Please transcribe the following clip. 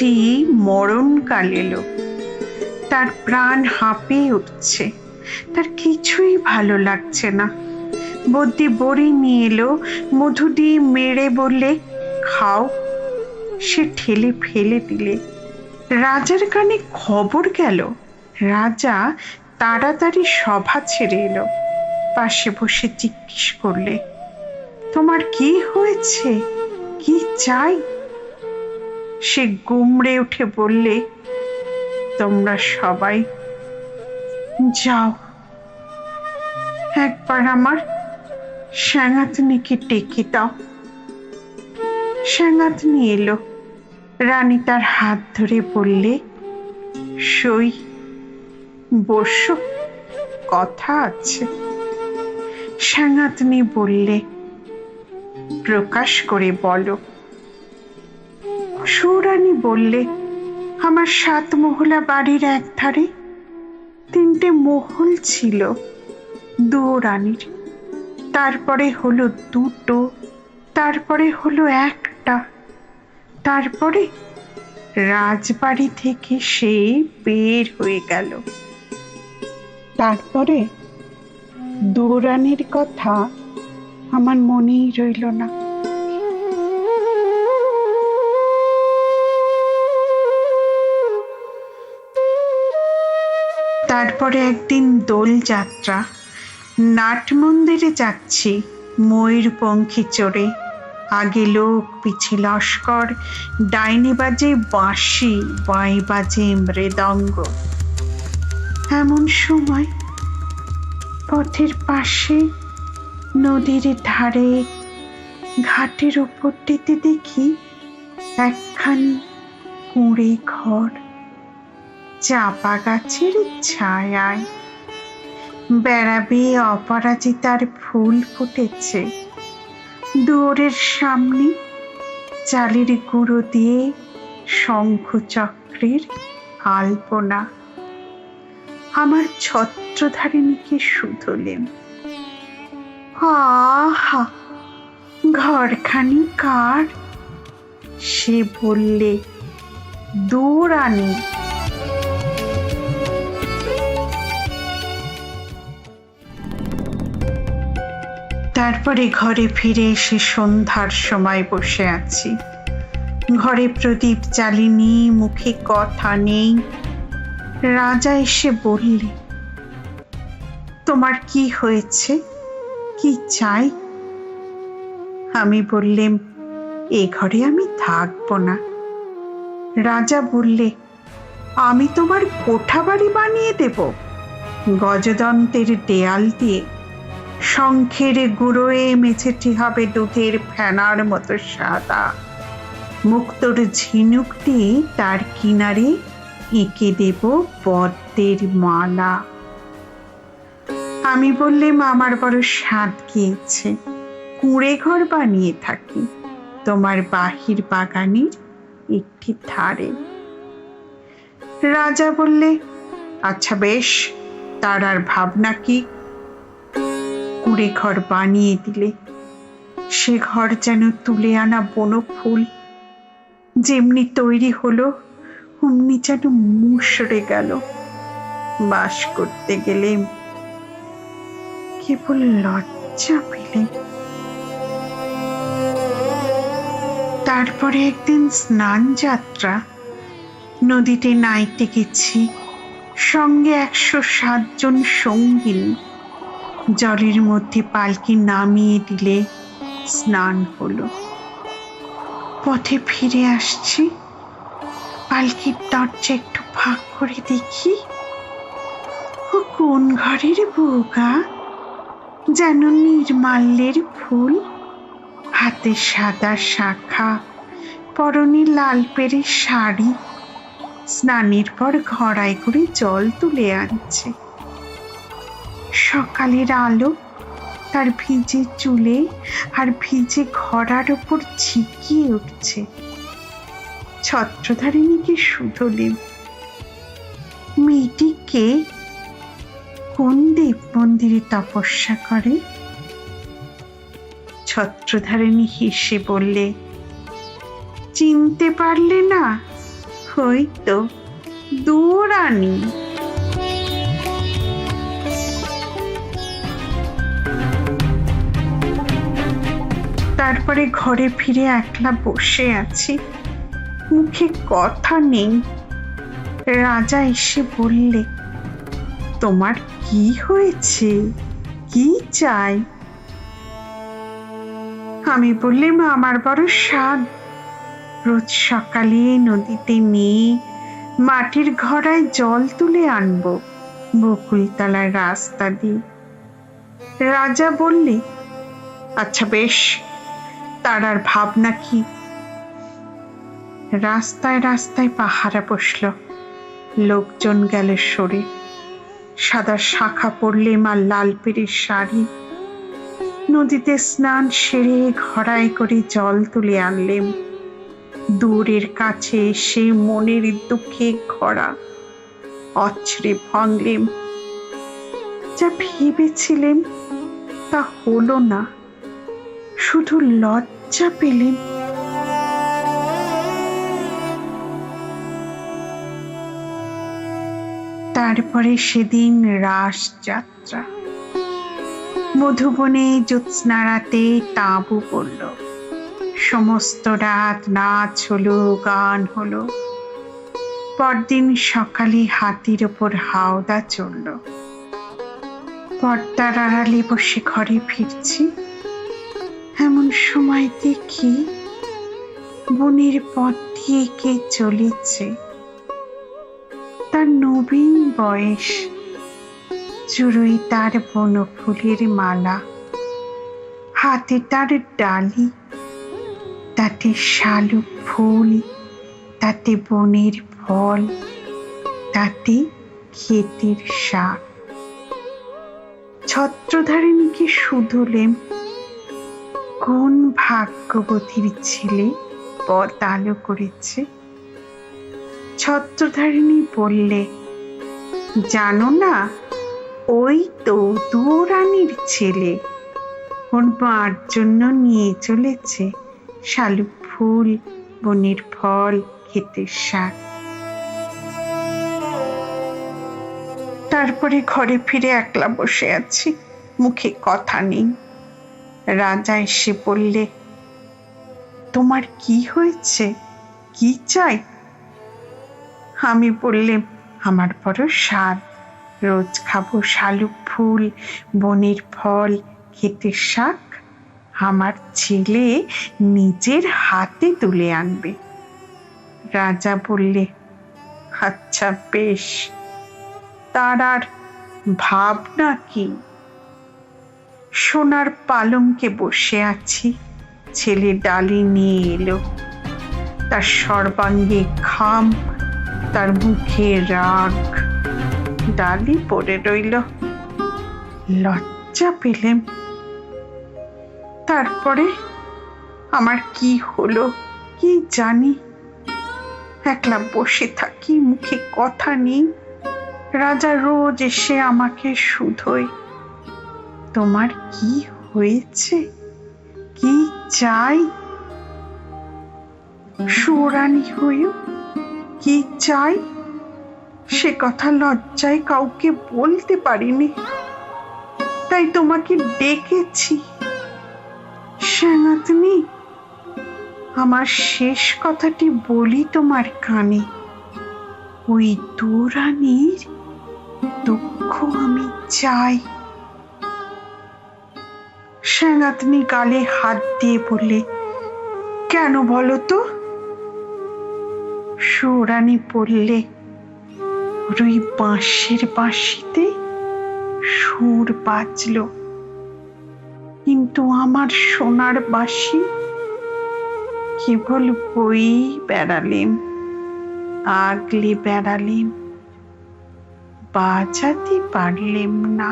বুঝি মরণকাল এলো তার প্রাণ হাঁপিয়ে উঠছে। তার কিছুই ভালো লাগছে না। বদ্যি বড়ি নিয়ে এলো, মধু দিয়ে মেরে বললে, খাও। সে ঠেলে ফেলে দিলে। রাজার কানে খবর গেল। রাজা তাড়াতাড়ি সভা ছেড়ে এলো। পাশে বসে জিজ্ঞেস করলে, তোমার কি হয়েছে? কি চাই? সে গুমড়ে উঠে বললে, তোমরা সবাই যাও। একবার আমার স্যাঙাতনিকে ডেকে দাও। স্যাঙাতনি এলো। রানী তার হাত ধরে বললে, সই, বসো, কথা আছে। স্যাঙাতনি বললে, প্রকাশ করে বলো। সৌরানী বললে, আমার সাত মহলা বাড়ির এক ধারে তিনটে মহল ছিল, দু রানীর। তারপরে হলো দুটো, তারপরে হলো একটা, তারপরে রাজবাড়ি থেকে সে বের হয়ে গেল। তারপরে দুরানির কথা আমার মনেই রইল না। তারপরে একদিন দোলযাত্রা নাট মন্দিরে যাচ্ছি, ময়ূর ময়ূরপঙ্খী চড়ে। আগে লোক পিছে লস্কর, ডাইনে বাজে বাঁশি, বাঁই বাজে মৃদঙ্গ। এমন সময় পথের পাশে, নদীর ধারে, ঘাটের ওপরটিতে দেখি একখানি কুঁড়ে ঘর। চাপা গাছের ছায়ায়। বেড়াবে অপরাজিতার ফুল ফুটেছে। দুয়ারের সামনে চালের গুঁড়ো দিয়ে শঙ্খচক্রের আলপনা। আমার ছত্রধারিণীকে শুধলেন। আহা, ঘরখানি কার? সে বললে, দূর দৌড়ানি তারপরে ঘরে ফিরে এসে সন্ধ্যার সময় বসে আছি। ঘরে প্রদীপ জ্বালিনি, মুখে কথা নেই। রাজা এসে বললে, তোমার কি হয়েছে? কি চাই? আমি বললেম, এ ঘরে আমি থাকব না। রাজা বললে, আমি তোমার কোঠা বাড়ি বানিয়ে দেব। গজদন্তের দেয়াল দিয়ে শঙ্খের গুঁড়োয়ে মেঝেটি হবে দুধের ফেনার মতো সাদা। মুক্তোর ঝিনুকটি তার কিনারে এঁকে দেব পদ্মের মালা। আমি বললাম, আমার বড় স্বাদ গিয়েছে কুঁড়ে ঘর বানিয়ে থাকি। তোমার বাহির বাগানের একটি ধারে। রাজা বললে আচ্ছা বেশ, তার আর ভাবনা কি? কুঁড়ে ঘর বানিয়ে দিলে, সে ঘর যেন তুলে আনা বন ফুল যেমনি তৈরি হলো, অমনি যেন মুসড়ে গেল। বাস করতে গেলে কেবল লজ্জা পেলে। তারপরে একদিন স্নান যাত্রা। নদীতে নাইতে গেছি, সঙ্গে একশো সাতজন সঙ্গিনী। জলের মধ্যে পালকি নামিয়ে দিলে স্নান হলো। পথে ফিরে আসছি, পালকির দরজা একটু ফাঁক করে দেখি। ও কোন ঘরের বউগা যেন নির্মাল্যের ফুল। হাতে সাদা শাখা, পরনে লাল পেরে শাড়ি। স্নানের পর ঘড়াই করে জল তুলে আনছে। সকালের আলো, তার ভিজে চুলে আর ভিজে ঘরার ওপর ঝিকিয়ে উঠছে। ছত্রধারিণীকে শুধলেন মেয়েটি কে কোন দেব মন্দিরে তপস্যা করে? ছত্রধারিণী হেসে বললে, চিনতে পারলে না ওই তো দুরানি। তারপরে ঘরে ফিরে একলা বসে আছি। মুখে কথা নেই। রাজা এসে বললে, তোমার কি হয়েছে? কি চাই? আমি বললাম, আমার বড় স্বাদ। রোজ সকালে নদীতে নিয়ে মাটির ঘড়ায় জল তুলে আনব বকুলতলার রাস্তা দিয়ে। রাজা বললে আচ্ছা বেশ তার আর ভাবনা কি? রাস্তায় রাস্তায় পাহারা বসল। লোকজন গেল সরে। সাদা শাখা পড়লে মা লাল পেড়ের শাড়ি। নদীতে স্নান সেরে ঘড়াই করে জল তুলে আনলেম দূরের কাছে এসে মনের দুঃখে ঘরা অছড়ে ভাঙলেম যা ভেবেছিলেম তা হলো না। শুধু লজ্জা পেলেম তারপরে সেদিন রাস যাত্রা মধুবনে জ্যোৎস্না রাতে তাঁবু পড়ল। সমস্ত রাত নাচ হলো, গান হলো। পরদিন সকালে হাতির ওপর হাওদা চলল পর্দার আড়ালে বসে ঘরে ফিরছি। এমন সময় দেখি বনের পথ দিয়ে কে চলেছে। তার নবীন বয়স চুরুই তার বনফুলের মালা, হাতে তার ডালি, তাতে শালুক ফুল, তাতে বনের ফল, তাতে ক্ষেতের শাক। ছত্রধারিণীকে শুধলেম কোন ভাগ্যবতীর ছেলে পথ আলো করেছে? ছত্রধারিণী বললে, জানো না, ওই তো দুরানির ছেলে। ওর মার জন্য নিয়ে চলেছে শালুক ফুল, বনের ফল, ক্ষেতের শাক। তারপরে ঘরে ফিরে একলা বসে আছি, মুখে কথা নেই। রাজা এসে বললে, তোমার কি হয়েছে? কি চাই? আমি বললেম আমার বড় স্বাদ। রোজ খাব শালুক ফুল, বনের ফল, ক্ষেতের শাক। আমার ছেলে নিজের হাতে তুলে আনবে। রাজা বললে আচ্ছা বেশ। তার আর ভাবনা কি? সোনার পালঙ্কে বসে আছি। ছেলে ডালি নিয়ে এলো। তার সর্বাঙ্গে খাম তার মুখে রাগ। ডালি পড়ে রইল। লজ্জা পেলেম। তারপরে আমার কি হলো, কি জানি। একলা বসে থাকি, মুখে কথা নেই। রাজা রোজ এসে আমাকে শুধোয়। তোমার কি হয়েছে? কি চাই? সুরানি হইও কি চাই? সে কথা লজ্জায় কাউকে বলতে পারিনি। তাই তোমাকে ডেকেছি। সনাতনী আমার শেষ কথাটি বলি তোমার কানে। ওই দুরানির দুঃখ আমি চাই। সনাতনী গালে হাত দিয়ে বললে, কেন বলো তো? সৌরানী ওর ওই বাঁশের বাঁশিতে সুর বাজল। কিন্তু আমার সোনার বাঁশি কেবল বই বেড়ালেন, আগলে বেড়ালেন, বাজাতে পারলেম না।